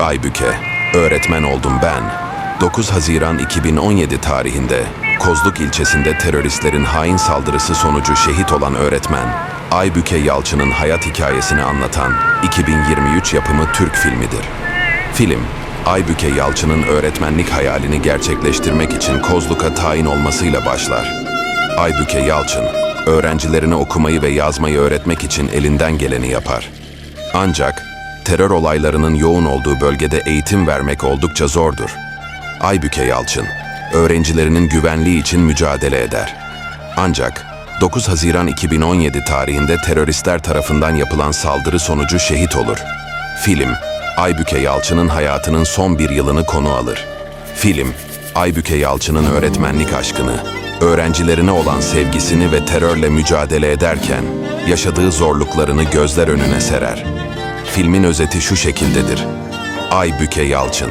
Aybüke, öğretmen oldum ben. 9 Haziran 2017 tarihinde Kozluk ilçesinde teröristlerin hain saldırısı sonucu şehit olan öğretmen Aybüke Yalçın'ın hayat hikayesini anlatan 2023 yapımı Türk filmidir. Film, Aybüke Yalçın'ın öğretmenlik hayalini gerçekleştirmek için Kozluk'a tayin olmasıyla başlar. Aybüke Yalçın, öğrencilerine okumayı ve yazmayı öğretmek için elinden geleni yapar. Ancak terör olaylarının yoğun olduğu bölgede eğitim vermek oldukça zordur. Aybüke Yalçın, öğrencilerinin güvenliği için mücadele eder. Ancak 9 Haziran 2017 tarihinde teröristler tarafından yapılan saldırı sonucu şehit olur. Film, Aybüke Yalçın'ın hayatının son bir yılını konu alır. Film, Aybüke Yalçın'ın öğretmenlik aşkını, öğrencilerine olan sevgisini ve terörle mücadele ederken yaşadığı zorluklarını gözler önüne serer. Filmin özeti şu şekildedir. Aybüke Yalçın,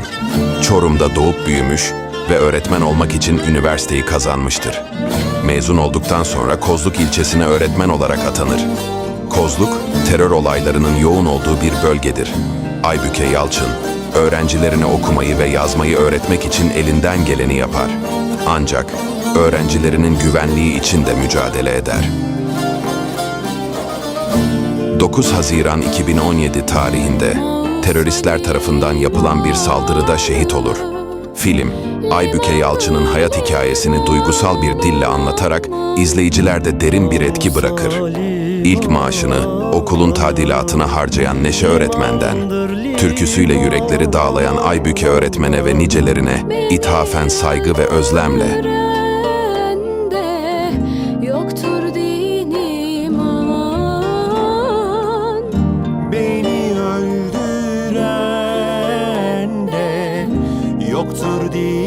Çorum'da doğup büyümüş ve öğretmen olmak için üniversiteyi kazanmıştır. Mezun olduktan sonra Kozluk ilçesine öğretmen olarak atanır. Kozluk, terör olaylarının yoğun olduğu bir bölgedir. Aybüke Yalçın, öğrencilerine okumayı ve yazmayı öğretmek için elinden geleni yapar. Ancak öğrencilerinin güvenliği için de mücadele eder. 9 Haziran 2017 tarihinde teröristler tarafından yapılan bir saldırıda şehit olur. Film, Aybüke Yalçın'ın hayat hikayesini duygusal bir dille anlatarak izleyicilerde derin bir etki bırakır. İlk maaşını okulun tadilatına harcayan Neşe öğretmenden, türküsüyle yürekleri dağlayan Aybüke öğretmene ve nicelerine ithafen saygı ve özlemle deep.